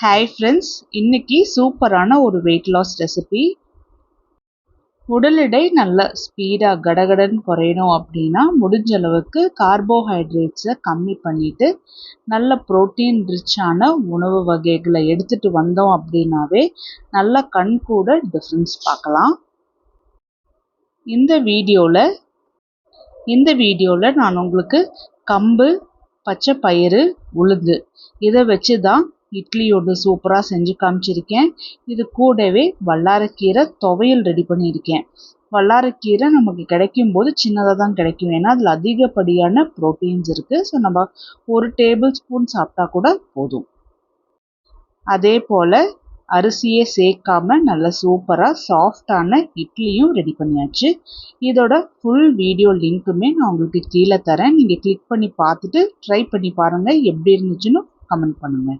Hi friends இன்னைக்கு சூப்பரான ஒரு வெயிட் லாஸ் ரெசிபி உடல் எடை நல்ல ஸ்பீடாக கடகடன் குறையணும் அப்படின்னா முடிஞ்ச அளவுக்கு கார்போஹைட்ரேட்ஸை கம்மி பண்ணிட்டு நல்ல ப்ரோட்டீன் ரிச்சான உணவு வகைகளை எடுத்துட்டு வந்தோம் அப்படின்னாவே நல்ல கண் கூட டிஃப்ரென்ஸ் பார்க்கலாம். இந்த வீடியோவில் இந்த வீடியோவில் நான் உங்களுக்கு கம்பு பச்சை பயிறு உளுந்து இதை வச்சு தான் இட்லியோடு சூப்பராக செஞ்சு காமிச்சிருக்கேன். இது கூடவே வல்லாரக்கீரை துவையல் ரெடி பண்ணியிருக்கேன். வல்லாரக்கீரை நமக்கு கிடைக்கும் போது சின்னதாக தான் கிடைக்கும். ஏன்னா அதில் அதிகப்படியான ப்ரோட்டீன்ஸ் இருக்குது ஸோ நம்ம ஒரு டேபிள் ஸ்பூன் சாப்பிட்டா கூட போதும். அதே போல் அரிசியே சேர்க்காம நல்ல சூப்பராக சாஃப்டான இட்லியும் ரெடி பண்ணியாச்சு. இதோட ஃபுல் வீடியோ லிங்க்குமே நான் உங்களுக்கு கீழே தரேன். நீங்கள் கிளிக் பண்ணி பார்த்துட்டு ட்ரை பண்ணி பாருங்கள் எப்படி இருந்துச்சுன்னு கமெண்ட் பண்ணுங்கள்